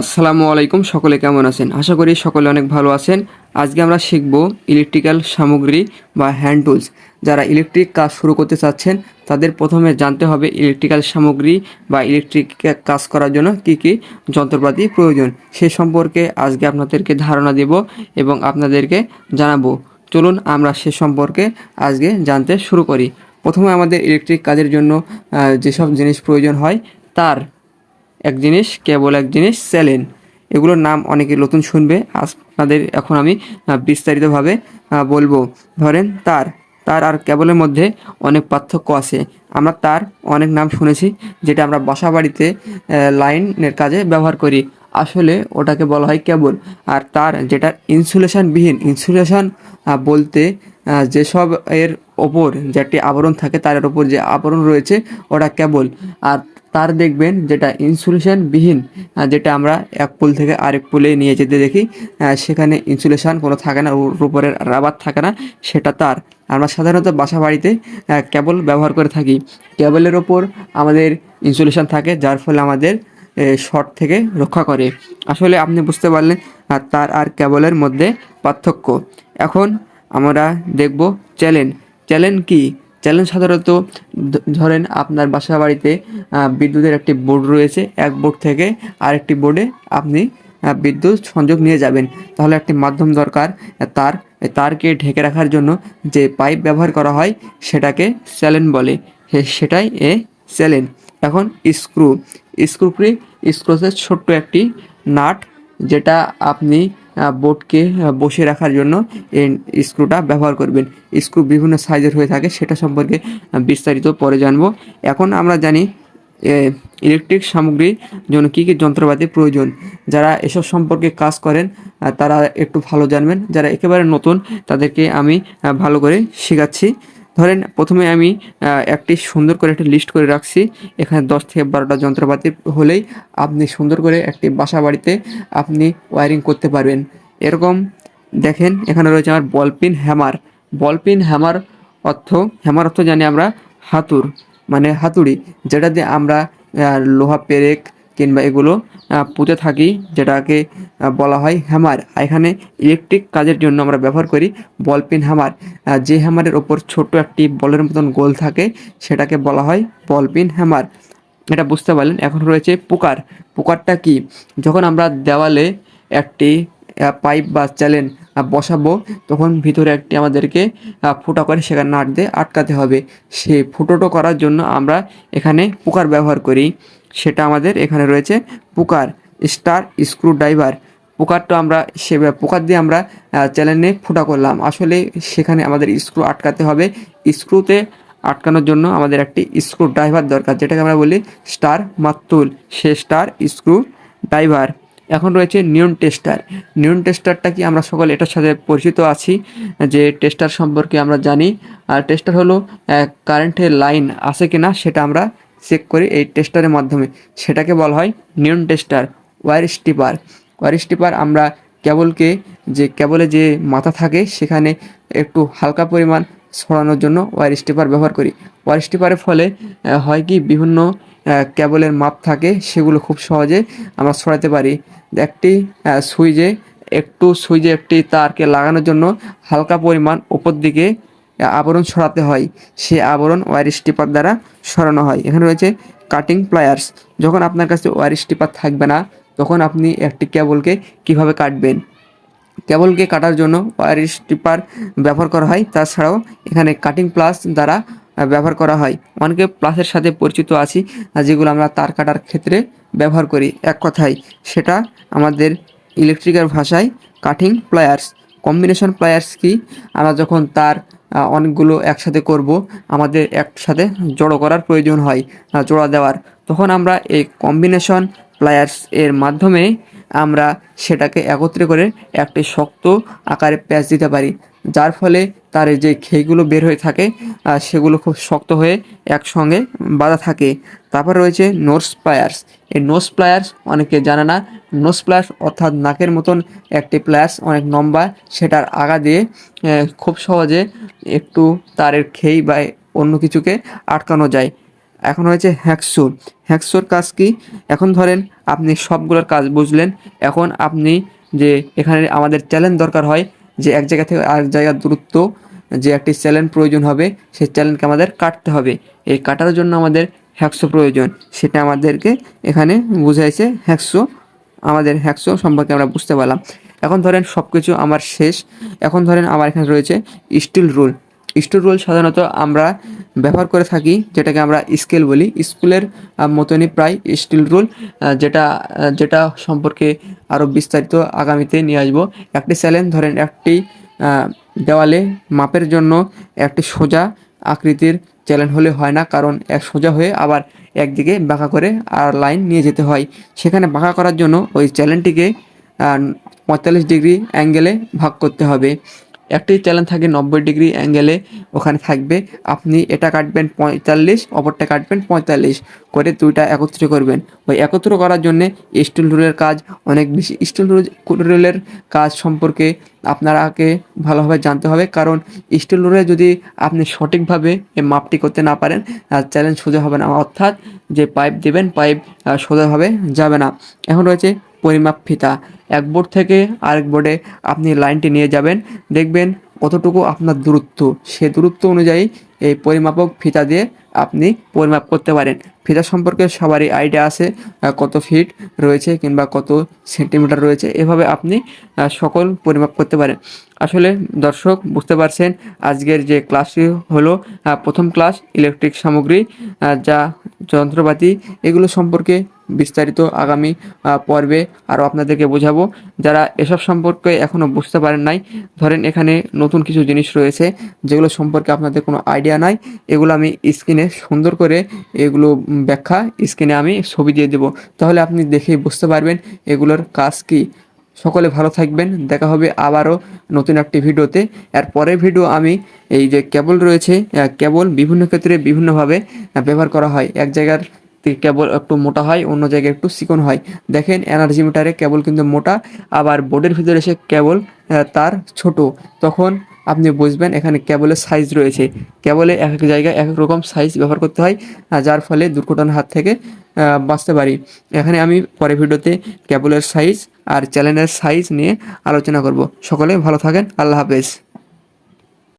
আসসালামু আলাইকুম, সকলে কেমন আছেন? আশা করি সকলে অনেক ভালো আছেন। আজকে আমরা শিখব ইলেকট্রিক্যাল সামগ্রী বা হ্যান্ড টুলস যারা ইলেকট্রিক কাজ শুরু করতে চাচ্ছেন, তাদের প্রথমে জানতে হবে ইলেকট্রিক্যাল সামগ্রী বা ইলেকট্রিক কাজ করার জন্য কী কী যন্ত্রপাতি প্রয়োজন। সে সম্পর্কে আজকে আপনাদেরকে ধারণা দেব এবং আপনাদেরকে জানাব। চলুন আমরা সে সম্পর্কে আজকে জানতে শুরু করি। প্রথমে আমাদের ইলেকট্রিক কাজের জন্য যেসব জিনিস প্রয়োজন হয়, তার এক জিনিস, কেবল এক জিনিস, স্যালেন। এগুলোর নাম অনেকে নতুন শুনবে। আপনাদের এখন আমি বিস্তারিতভাবে বলব। ধরেন তার। তার আর কেবলের মধ্যে অনেক পার্থক্য আছে। আমরা তার অনেক নাম শুনেছি, যেটা আমরা বাসা বাড়িতে লাইনের কাজে ব্যবহার করি। আসলে ওটাকে বলা হয় কেবল। আর তার যেটা ইনসুলেশনবিহীন, ইনসুলেশন বলতে যেসব এর ওপর যে একটি আবরণ থাকে তার ওপর যে আবরণ রয়েছে, ওটা কেবল। আর তার দেখবেন যেটা ইনসুলেশন বিহীন যেটা আমরা এক পুল থেকে আরেক পুলে নিয়ে যেতে দেখি সেখানে ইনসুলেশন কোনো থাকে না ওর রাবার থাকে না, সেটা তার। আমরা সাধারণত বাসা বাড়িতে কেবল ব্যবহার করে থাকি। কেবলের ওপর আমাদের ইনসুলেশন থাকে, যার ফলে আমাদের শর্ট থেকে রক্ষা করে। আসলে আপনি বুঝতে পারলেন তার আর কেবলের মধ্যে পার্থক্য। এখন আমরা দেখব চ্যালেঞ্জ। চ্যালেঞ্জ কি? চ্যালেঞ্জ সাধারণত ধরেন আপনার বাসা বাড়িতে বিদ্যুতের একটি বোর্ড রয়েছে, এক বোর্ড থেকে আরেকটি বোর্ডে আপনি বিদ্যুৎ সংযোগ নিয়ে যাবেন। তাহলে একটি মাধ্যম দরকার তার তারকে ঢেকে রাখার জন্য যে পাইপ ব্যবহার করা হয়, সেটাকে স্যালেন বলে। সেটাই এ স্যালেন এখন স্ক্রু। স্ক্রুপি স্ক্রুসের ছোট্ট একটি নাট, যেটা আপনি বোর্ডকে বসিয়ে রাখার জন্য এই স্ক্রুটা ব্যবহার করবেন। স্ক্রু বিভিন্ন সাইজের হয়ে থাকে, সেটা সম্পর্কে বিস্তারিত পরে জানব। এখন আমরা জানি ইলেকট্রিক সামগ্রীর জন্য কী কী যন্ত্রপাতি প্রয়োজন। যারা এসব সম্পর্কে কাজ করেন তারা একটু ভালো জানবেন। যারা একেবারে নতুন, তাদেরকে আমি ভালো করে শেখাচ্ছি। ধরেন প্রথমে আমি একটি সুন্দর করে একটি লিস্ট করে রাখছি। এখানে দশ থেকে বারোটা যন্ত্রপাতি হলেই আপনি সুন্দর করে একটি বাসা বাড়িতে আপনি ওয়ারিং করতে পারবেন। এরকম দেখেন, এখানে রয়েছে আমার ball peen hammer ball peen hammer অর্থ হ্যামার অর্থ জানি আমরা হাতুর মানে হাতুড়ি, যেটা দিয়ে আমরা লোহা পেরেক কিংবা এগুলো পুঁতে থাকি, যেটাকে বলা হয় হ্যামার। এখানে ইলেকট্রিক কাজের জন্য আমরা ব্যবহার করি বলপিন হ্যামার। যে হ্যামারের ওপর ছোট একটি বলের মতন গোল থাকে, সেটাকে বলা হয় বলপিন হ্যামার। এটা বুঝতে পারলেন, এখন রয়েছে পোকার। পোকারটা কি? যখন আমরা দেওয়ালে একটি পাইপ বা চ্যালেন বসাবো। তখন ভিতরে একটি আমাদেরকে ফুটা করে সেখানে নাট দিয়ে আটকাতে হবে। সেই ফুটোটো করার জন্য আমরা এখানে পুকার ব্যবহার করি। সেটা আমাদের এখানে রয়েছে পুকার, স্টার স্ক্রু ড্রাইভার পোকারটা আমরা সে, পোকার দিয়ে আমরা চ্যালেঞ্জে ফুটা করলাম। আসলে সেখানে আমাদের স্ক্রু আটকাতে হবে। স্ক্রুতে আটকানোর জন্য আমাদের একটি স্ক্রু ড্রাইভার দরকার, যেটাকে আমরা বলি স্টার মাত্তুল। সে স্টার স্ক্রু ড্রাইভার এখন রয়েছে নিয়ন টেস্টার। নিয়ন টেস্টারটা কি আমরা সকলে এটার সাথে পরিচিত আছি, যে টেস্টার সম্পর্কে আমরা জানি। আর টেস্টার হলো কারেন্টের লাইন আছে কি না সেটা আমরা চেক করি এই টেস্টারের মাধ্যমে। সেটাকে বলা হয় neon tester wire stripper wire stripper আমরা কেবলকে যে, কেবলে যে মাথা থাকে সেখানে একটু হালকা পরিমাণ ছড়ানোর জন্য ওয়ার স্টিপার ব্যবহার করি। ওয়ার স্টিপারের ফলে হয় কি বিভিন্ন কেবলের মাপ থাকে, সেগুলো খুব সহজে আমরা সরাতে পারি। একটি সুইচে, একটু সুইচে একটি তারকে লাগানোর জন্য হালকা পরিমাণ উপর দিকে আবরণ সরাতে হয়। সেই আবরণ ওয়ার স্টিপার দ্বারা সরানো হয়। এখানে রয়েছে কাটিং প্লায়ার্স যখন আপনার কাছে ওয়ার স্টিপার থাকবে না, তখন আপনি একটি কেবলকে কীভাবে কাটবেন? কেবলকে কাটার জন্য ওয়ার স্টিপার ব্যবহার করা হয়। তাছাড়াও এখানে কাটিং প্লাস দ্বারা ব্যবহার করা হয়। অনেকে প্লাসের সাথে পরিচিত আছি যেগুলো আমরা তার কাটার ক্ষেত্রে ব্যবহার করি। এক কথায়, সেটা আমাদের ইলেকট্রিকের ভাষায় কাটিং প্লায়ার্স কম্বিনেশন প্লায়ার্স কি? আমরা যখন তার অনেকগুলো একসাথে করব, আমাদের একসাথে জড়ো করার প্রয়োজন হয় জোড়া দেওয়ার। তখন আমরা এই কম্বিনেশন প্লায়ার্স এর মাধ্যমে আমরা সেটাকে একত্রে করে একটি শক্ত আকারে প্যাচ দিতে পারি, যার ফলে তার যে খেইগুলো বের হয়ে থাকে সেগুলো খুব শক্ত হয়ে একসঙ্গে বাঁধা থাকে। তারপর রয়েছে নোস প্লায়ার্স। এই নোস প্লায়ার্স অনেকে জানে না নোস প্লায়ার্স অর্থাৎ নাকের মতন একটি প্লায়ার্স, অনেক লম্বা, সেটার আগা দিয়ে খুব সহজে একটু তারের খেই বা অন্য কিছুকে আটকানো যায়। এখন হয়েছে হ্যাকসো হ্যাকসোর কাজ কি? এখন ধরেন আপনি সবগুলোর কাজ বুঝলেন। এখন আপনি যে এখানে আমাদের চ্যালেঞ্জ দরকার হয়, যে এক জায়গা থেকে আরেক জায়গার দূরত্ব, যে একটি চ্যালেঞ্জ প্রয়োজন হবে, সেই চ্যালেঞ্জকে আমাদের কাটতে হবে। এই কাটার জন্য আমাদের হ্যাকসো প্রয়োজন। সেটা আমাদেরকে এখানে বুঝাইছে হ্যাকসো। আমাদের হ্যাকসো সম্পর্কে আমরা বুঝতে পারলাম। এখন ধরেন সব কিছু আমার শেষ। এখন ধরেন আমার এখানে রয়েছে স্টিল রুল স্টিল রুল সাধারণত আমরা ব্যবহার করে থাকি, যেটাকে আমরা স্কেল বলি। স্কুলের মতনই প্রায় স্টিল রুল যেটা যেটা সম্পর্কে আরও বিস্তারিত আগামীতে নিয়ে আসব। একটি চ্যালেঞ্জ ধরেন একটি দেওয়ালে মাপের জন্য একটি সোজা আকৃতির চ্যালেঞ্জ হলে হয় না, কারণ এক সোজা হয়ে আবার একদিকে বাঁকা করে আর লাইন নিয়ে যেতে হয়। সেখানে বাঁকা করার জন্য ওই চ্যালেঞ্জটিকে পঁয়তাল্লিশ ডিগ্রি অ্যাঙ্গেলে ভাগ করতে হবে। একটি চ্যালেঞ্জ থাকে নব্বই ডিগ্রি অ্যাঙ্গেলে ওখানে থাকবে। আপনি এটা কাটবেন পঁয়তাল্লিশ, অপরটা কাটবেন পঁয়তাল্লিশ। করে দুইটা একত্র করবেন। ওই একত্র করার জন্যে স্টিল রুলের কাজ অনেক বেশি। স্টিল রুলের কাজ সম্পর্কে আপনারাকে ভালোভাবে জানতে হবে। কারণ স্টিল রুলে যদি আপনি সঠিকভাবে এই মাপটি করতে না পারেন চ্যালেঞ্জ সোজা হবে না। অর্থাৎ যে পাইপ দেবেন পাইপ সোজাভাবে যাবে না। এখন রয়েছে পরিমাপ ফিতা। এক বোর্ড থেকে আরেক বোর্ডে আপনি লাইনটি নিয়ে যাবেন। দেখবেন কতটুকু আপনার দূরত্ব। সে দূরত্ব অনুযায়ী এই পরিমাপক ফিতা দিয়ে আপনি পরিমাপ করতে পারেন। ফিতা সম্পর্কে সবারই আইডিয়া আছে কত ফিট রয়েছে কিংবা কত সেন্টিমিটার রয়েছে। এভাবে আপনি সকল পরিমাপ করতে পারেন। আসলে দর্শক বুঝতে পারছেন, আজকের যে ক্লাসটি হলো প্রথম ক্লাস ইলেকট্রিক সামগ্রী যা যন্ত্রপাতি, এগুলো সম্পর্কে বিস্তারিত আগামী পর্বে আরও আপনাদেরকে বোঝাবো। যারা এসব সম্পর্কে এখনও বুঝতে পারেন নাই, ধরেন এখানে নতুন কিছু জিনিস রয়েছে যেগুলো সম্পর্কে আপনাদের কোনো আইডিয়া নাই, এগুলো আমি স্ক্রিনে সুন্দর করে এগুলো ব্যাখ্যা স্ক্রিনে আমি ছবি দিয়ে দেবো। তাহলে আপনি দেখেই বুঝতে পারবেন এগুলোর কাজ কী। সকলে ভালো থাকবেন, দেখা হবে আবারও নতুন একটি ভিডিওতে। এর পরের ভিডিও আমি এই যে কেবল রয়েছে কেবল বিভিন্ন ক্ষেত্রে বিভিন্নভাবে ব্যবহার করা হয়। এক জায়গার কেবল একটু মোটা হয়, অন্য জায়গায় একটু চিকন হয়। দেখেন, এনার্জি মিটারে কেবল কিন্তু মোটা, আবার বোর্ডের ভিতরে এসে কেবল তার ছোট। তখন আপনি বুঝবেন এখানে কেবলের সাইজ রয়েছে। কেবলে এক এক জায়গায় এক এক রকম সাইজ ব্যবহার করতে হয় যার ফলে দুর্ঘটনার হাত থেকে বাঁচতে পারি। এখানে আমি পরের ভিডিওতে কেবলের সাইজ আর চ্যানেলের সাইজ নিয়ে আলোচনা করব। সকলে ভালো থাকেন, আল্লাহ হাফেজ।